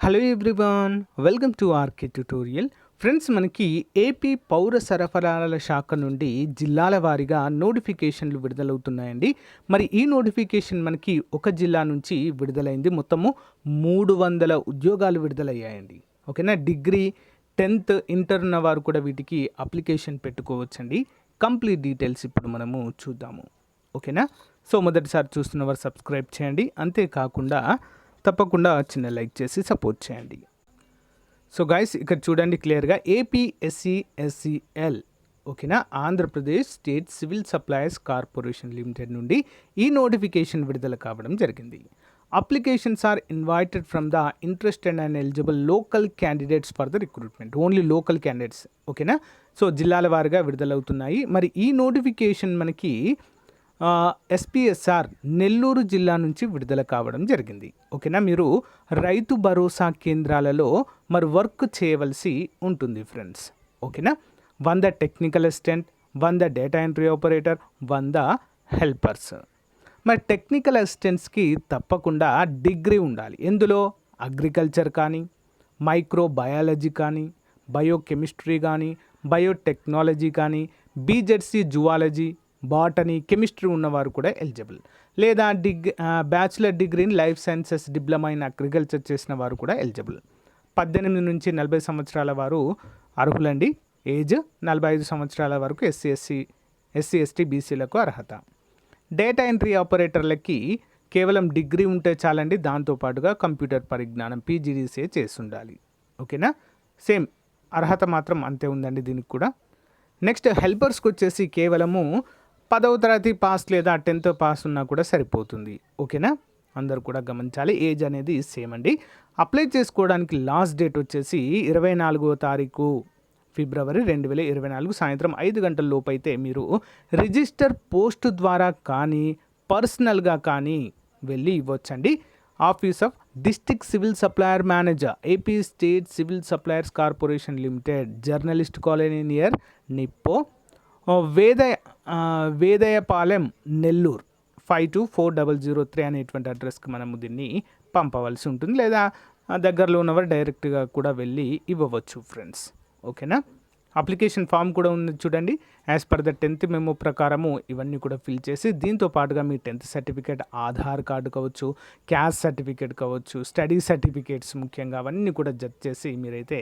Hello everyone welcome to RK tutorial friends మనకి AP పౌర సరఫరాల శాఖ నుండి జిల్లాల వారీగా నోటిఫికేషన్లు విడుదలవుతున్నాయండి. మరి ఈ నోటిఫికేషన్ మనకి ఒక జిల్లా నుంచి విడుదలైంది. మొత్తము మూడు వందల ఉద్యోగాలు విడుదలయ్యాయండి. ఓకేనా? డిగ్రీ టెన్త్ ఇంటర్ ఉన్న వారు కూడా వీటికి అప్లికేషన్ పెట్టుకోవచ్చండి. కంప్లీట్ డీటెయిల్స్ ఇప్పుడు మనము చూద్దాము. ఓకేనా? సో మొదటిసారి చూస్తున్న వారు సబ్స్క్రైబ్ చేయండి. అంతేకాకుండా తప్పకుండా చిన్న లైక్ చేసి సపోర్ట్ చేయండి. సో గైస్ ఇక్కడ చూడండి క్లియర్గా ఏపీఎస్సి ఎస్సిఎల్ ఓకేనా? Andhra Pradesh state civil supplies corporation limited నుండి ఈ నోటిఫికేషన్ విడుదల కావడం జరిగింది. Applications are invited from the interested and eligible local candidates for the recruitment. Only local candidates ఓకేనా? సో జిల్లాల వారిగా విడుదలవుతున్నాయి. మరి ఈ నోటిఫికేషన్ మనకి ఎస్పీఎస్ఆర్ నెల్లూరు జిల్లా నుంచి విడుదల కావడం జరిగింది. ఓకేనా? మీరు రైతు భరోసా కేంద్రాలలో మరి వర్క్ చేయవలసి ఉంటుంది ఫ్రెండ్స్. ఓకేనా? వంద టెక్నికల్ అసిస్టెంట్ వంద డేటా ఎంట్రీ ఆపరేటర్ వంద హెల్పర్స్. మరి టెక్నికల్ అసిస్టెంట్స్కి తప్పకుండా డిగ్రీ ఉండాలి. ఎందులో? అగ్రికల్చర్ కానీ మైక్రో బయాలజీ కానీ బయోకెమిస్ట్రీ కానీ బయోటెక్నాలజీ కానీ బీజెడ్సీ జువాలజీ బాటనీ కెమిస్ట్రీ ఉన్నవారు కూడా ఎలిజిబుల్. లేదా డిగ్ bachelor degree in life sciences diploma in agriculture చేసిన వారు కూడా ఎలిజిబుల్. పద్దెనిమిది నుంచి నలభై సంవత్సరాల వారు అర్హులండి. ఏజ్ నలభై ఐదు సంవత్సరాల వరకు ఎస్సీ ఎస్సీ ఎస్సీ ఎస్టీ బీసీలకు అర్హత. డేటా ఎంట్రీ ఆపరేటర్లకి కేవలం డిగ్రీ ఉంటే చాలండి. దాంతోపాటుగా కంప్యూటర్ పరిజ్ఞానం పీజీడీసీ చేసి ఉండాలి ఓకేనా? సేమ్. అర్హత మాత్రం అంతే ఉందండి దీనికి కూడా. నెక్స్ట్ హెల్పర్స్కి వచ్చేసి కేవలము పదవ తరగతి పాస్ లేదా టెన్త్ పాస్ ఉన్నా కూడా సరిపోతుంది. ఓకేనా? అందరు కూడా గమనించాలి. ఏజ్ అనేది సేమ్ అండి. అప్లై చేసుకోవడానికి లాస్ట్ డేట్ వచ్చేసి ఇరవై నాలుగో తారీఖు ఫిబ్రవరి రెండు వేల ఇరవై నాలుగు సాయంత్రం ఐదు గంటల లోపు అయితే మీరు రిజిస్టర్ పోస్ట్ ద్వారా కానీ పర్సనల్గా కానీ వెళ్ళి ఇవ్వచ్చండి. Office of district civil supplier manager AP state civil suppliers corporation limited journalist colony near Nippo వేద Vedayapalem Nellore. Five two four double zero three అనేటువంటి అడ్రస్కి మనము దీన్ని పంపవలసి ఉంటుంది. లేదా దగ్గరలో ఉన్నవారు డైరెక్ట్గా కూడా వెళ్ళి ఇవ్వవచ్చు ఫ్రెండ్స్ ఓకేనా? అప్లికేషన్ ఫామ్ కూడా ఉంది చూడండి. As per the tenth memo ప్రకారము ఇవన్నీ కూడా ఫిల్ చేసి దీంతో పాటుగా మీ టెన్త్ సర్టిఫికేట్ ఆధార్ కార్డు కావచ్చు క్యాస్ట్ సర్టిఫికేట్ కావచ్చు స్టడీ సర్టిఫికేట్స్ ముఖ్యంగా అవన్నీ కూడా జత చేసి మీరైతే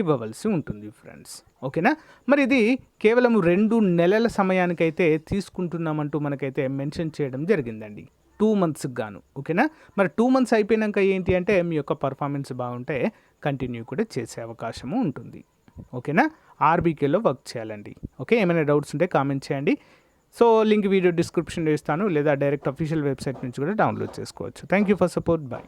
ఇవ్వవలసి ఉంటుంది ఫ్రెండ్స్ ఓకేనా మరి ఇది కేవలం రెండు నెలల సమయానికైతే తీసుకుంటున్నామంటూ మనకైతే మెన్షన్ చేయడం జరిగిందండి. టూ మంత్స్కి గాను. ఓకేనా మరి టూ మంత్స్ అయిపోయినాక ఏంటి అంటే మీ యొక్క పర్ఫార్మెన్స్ బాగుంటే కంటిన్యూ కూడా చేసే అవకాశము ఉంటుంది. ఓకేనా? ఆర్బీకేలో వర్క్ చేయాలండి. ఓకే? ఏమైనా డౌట్స్ ఉంటే కామెంట్ చేయండి. సో లింక్ వీడియో డిస్క్రిప్షన్లో ఇస్తాను లేదా డైరెక్ట్ అఫీషియల్ వెబ్సైట్ నుంచి కూడా డౌన్లోడ్ చేసుకోవచ్చు. Thank you for support. Bye